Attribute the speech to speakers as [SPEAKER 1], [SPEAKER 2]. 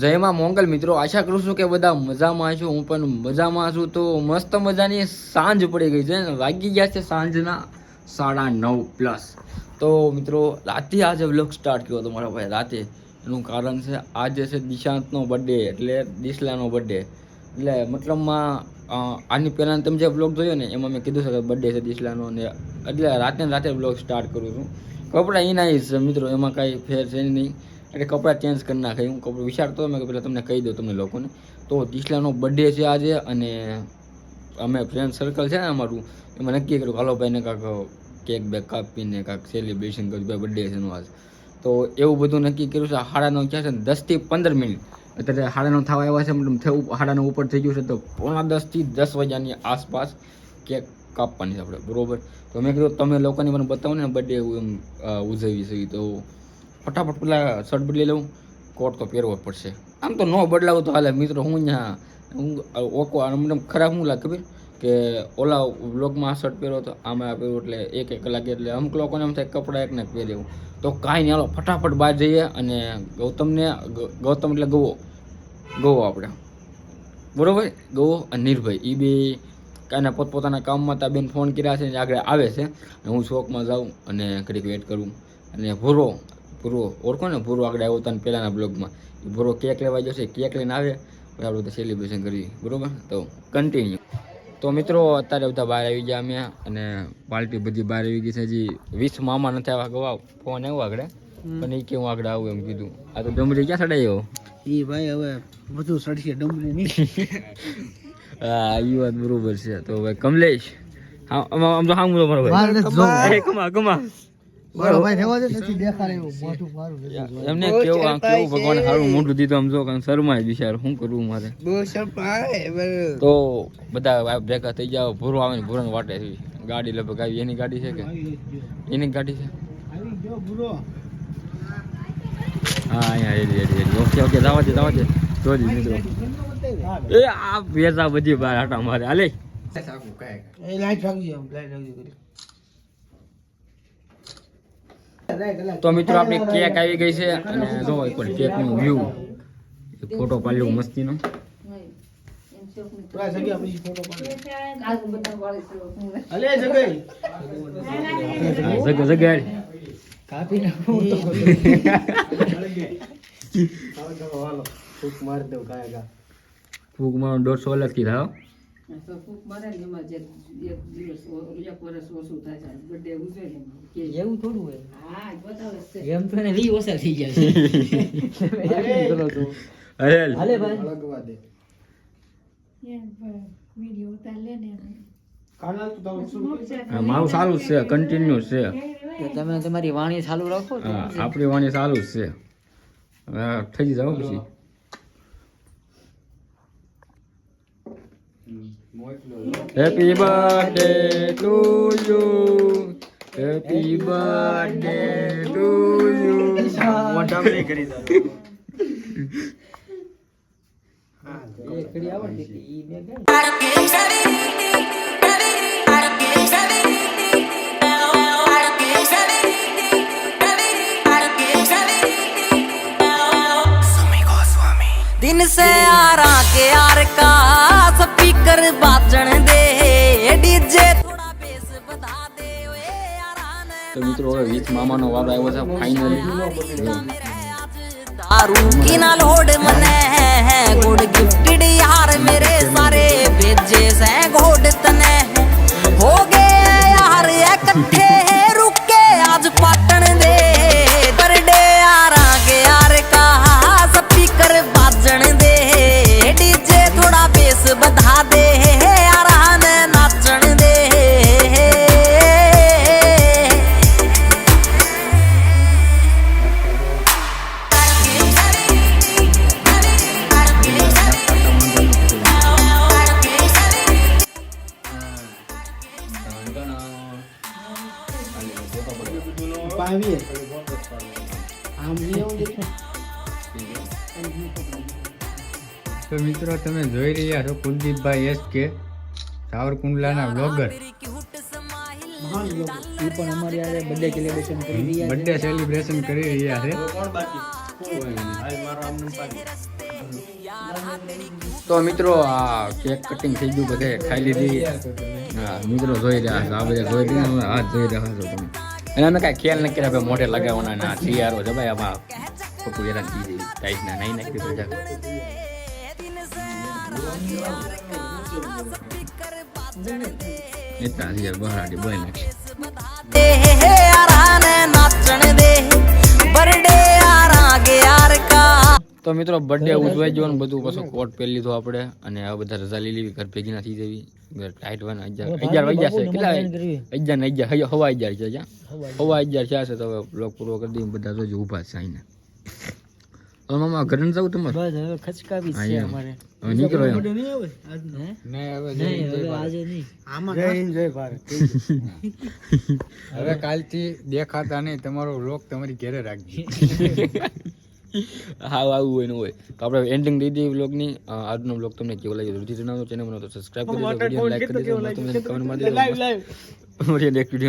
[SPEAKER 1] જયમાં મોંગલ મિત્રો, આશા કરું છું કે બધા મજામાં છું, હું પણ મજામાં છું. તો મસ્ત મજાની સાંજ પડી ગઈ છે વાગી ગયા છે સાંજના સાડા નવ પ્લસ તો મિત્રો, રાતે આજે વ્લોગ સ્ટાર્ટ કર્યો હતો મારા ભાઈ, રાતે. એનું કારણ છે, આજે છે દિશાંતનો બર્થડે એટલે દિશલાનો બર્થડે એટલે મતલબમાં આની પહેલાં તમે જે બ્લોગ જોયો ને, એમાં મેં કીધું છે કે બર્થડે છે દિશલાનો ને, એટલે રાતે રાતે બ્લોગ સ્ટાર્ટ કરું છું. કપડાં એના જ મિત્રો, એમાં કાંઈ ફેર છે નહીં. એટલે કપડાં ચેન્જ કરી નાખે, હું કપડું વિચારતો મેં કે પહેલાં તમને કહી દઉં તમને લોકોને. તો દિશલાનો બર્થડે છે આજે અને અમે ફ્રેન્ડ સર્કલ છે ને અમારું, એમાં નક્કી કર્યું હાલો કાંક કેક બેક કાપીને કાંક સેલિબ્રેશન કર્યું ભાઈ બર્થડે છે આજ. તો એવું બધું નક્કી કર્યું છે હાડાનો ક્યાં છે ને દસથી પંદર મિનિટ. અત્યારે હાડાનો થવા આવ્યા છે, મતલબ થયું હાડાનો ઉપર થઈ ગયું છે, તો પોણા દસથી દસ વાગ્યાની આસપાસ કેક કાપવાની છે આપણે, બરાબર? તો મેં કીધું, તમે લોકોને મને બતાવો ને બર્થડે એમ ઉજવી છે તો ફટાફટ પેલા શર્ટ બદલી લઉં, કોટ તો પહેરવો પડશે. આમ તો ન બદલાવો તો હાલે. મિત્રો, હું ત્યાં હું, ઓકો મને ખરાબ હું લાગે ખબર? કે ઓલા બ્લોગમાં શર્ટ પહેરો તો આમાં આ એટલે એક એક કલાક એટલે અમુક લોકોને એમ થાય કપડાં એકને પહેર્યું તો કાંઈ નહીં, હાલો, ફટાફટ બહાર જઈએ અને ગૌતમને, ગૌતમ એટલે ગવો ગવો આપણે. બરોબર? ગવો અને નિર્ભય. એ બે કાંઈના પોતપોતાના કામમાં તા બેન ફોન કર્યા છે ને આગળ આવે છે. અને હું શોખમાં જાઉં અને ઘડીક વેટ કરું. અને ભૂરો ભૂરો ઓળખો ને? ભૂરો આગળ આવ્યો હતા પહેલાંના બ્લોગમાં. ભૂરો કેક લેવા જશે કેક લઈને આવે. પછી આપણે બધા સેલિબ્રેશન કરીએ. બરોબર? તો કન્ટિન્યુ તો મિત્રો અત્યારે બધા બહાર આવી ગયા અમે અને પાર્ટી બધી બહાર આવી ગઈ છે હજી. વીસ મામા નથી આવ્યા. ગવા ફોન આવ્યો આગળ. પણ એ કે હું આગળ આવું એમ કીધું. આ તો ડમરી ક્યાં ચડાયો
[SPEAKER 2] એ ભાઈ હવે બધું સડશે ડમરી નહીં.
[SPEAKER 1] હા એ વાત બરોબર છે. તો ભાઈ કમલેશ હા આમ આમ તો હાંગું મારો ભાઈ કમા કમા.
[SPEAKER 2] મારો ભાઈ રહેવા દે નથી દેખાડે એવું મોઢું મારું નથી જોવું.
[SPEAKER 1] એમને કેવું આમ કેવું ભગવાન સારું મોઢું દીધું આમ જો શરમાય બિચાર શું કરવું મારે? તો બધા ભેગા થઈ જાવ ભૂરો આવે ને વાટે ગાડી લગભગ આવી એની ગાડી છે કે? એની ગાડી છે? હા અહીંયા રેડી ઓકે ઓકે જવા દે જવા દે. જોજી મિત્રો. એ આ ભેજા બધી બહાર આટા મારે. હાલે.
[SPEAKER 2] લાઈટ રાખજો લાઈટ રાખજો કરી.
[SPEAKER 1] તો મિત્રો આપણી કેક આવી ગઈ છે અને જો એક વ્યૂ ફોટો પાડ્યો મસ્તીનો
[SPEAKER 2] થોડા જગ્યા પછી ફોટો પાડો. અલે જગ્યાએ.
[SPEAKER 1] જગ જગાડ
[SPEAKER 2] કાપી નાખું તો હાલો ફૂંક મારી દઉં કાંઈ ગા.
[SPEAKER 1] ફૂક મારો દોઢસો અલગથી થાવ
[SPEAKER 3] એવું થોડું હોય? એમ તો એને વી ઓછા થઈ ગયા છે.
[SPEAKER 1] અરે
[SPEAKER 3] હાલે ભાઈ.
[SPEAKER 2] હળગવા દે. કાના તું તારું શું
[SPEAKER 1] મારું સારું જ છે કન્ટિન્યુ છે.
[SPEAKER 3] તમે તમારી વાણી ચાલુ રાખો
[SPEAKER 1] આપણી વાણી સારું જ છે. હવે થઈ જાઓ પછી. Happy birthday to you happy birthday to you
[SPEAKER 3] એક ઘડી આવડતી હતી, ઈ મેં ગાઈ.
[SPEAKER 4] दिन से आ रहा के यार का स्पीकर बाजण दे डीजे थोड़ा बेस बता दे ओए यारान
[SPEAKER 1] તો મિત્રો હવે વીસ મામાનો વારો આવ્યો છે ફાઇનલી
[SPEAKER 4] दारू की ना लोड मने गुड गिफ्टेड
[SPEAKER 2] પાવીએ.
[SPEAKER 5] તો મિત્રો, તમે જોઈ રહ્યા છો કુલદીપભાઈ એસ કે સાવરકુંડલાના બ્લોગર
[SPEAKER 3] પણ અમારી આજે બર્થડે સેલિબ્રેશન કરી રહ્યા.
[SPEAKER 5] બર્થડે સેલિબ્રેશન કરી રહ્યા છે
[SPEAKER 1] તો મિત્રો, આ કેક કટિંગ થઈ ગયું, બધે ખાઈ લીધી. મિત્રો જોઈ રહ્યા છો, આ બધા જોઈ રહ્યા હા જોઈ રહ્યા છો તમે. અને અમે કાંઈ ખ્યાલ નથી કર્યા મોઢે લગાવવાના ના તૈયારો છે, ભાઈ, આમાં ખોટું હેરાન થઈ જાય ટાઈટના નહીં નાખી બધા. એટલા હજાર બહાર બોલી નાખી તો મિત્રો બર્થડે ઉજવાઈ જવાનું બધું પાછું કોટ પહેરી લીધું આપણે અને આ બધા રજા લઈ લેવી ઘર ભેગી ના થઈ જવી. ઘર ટાઈટ વાના અગિયાર અગિયાર વાગ્યા છે. કેટલા અગિયાર ને અગિયાર હવા હવા અગિયાર છે જ્યાં હવા અગિયાર. છે છે તો હવે બ્લોક પૂરો કરી દઈએ બધા તો ઊભા છે આઈને. હવે મામા ઘરે ન જવું તમારે?
[SPEAKER 3] બસ હવે ખચકાવી
[SPEAKER 1] હા,
[SPEAKER 3] છે અમારે.
[SPEAKER 1] હવે નીકળો એમ.
[SPEAKER 2] નહીં આવે આજનો
[SPEAKER 3] હે?
[SPEAKER 5] નહીં હવે
[SPEAKER 3] નહીં
[SPEAKER 5] જય
[SPEAKER 3] હવે
[SPEAKER 5] ભારત.
[SPEAKER 3] આજે નહીં.
[SPEAKER 2] આમાં જય હિન્દ જય ભારત.
[SPEAKER 5] હવે કાલથી દેખાતા નહીં તમારો લોક તમારી ઘેરે રાખજો.
[SPEAKER 1] હા આવું હોય ને હોય. તો આપણે એન્ડિંગ દઈ દઈએ આજનો બ્લોગ તમને કેવો લાગ્યો? જરૂરથી જણાવો ચેનલ બનાવો તો સબસ્ક્રાઇબ કરી દેજો વીડિયો લાઈક કરી દેજો તમને કમેન્ટ મારી દેજો. next video.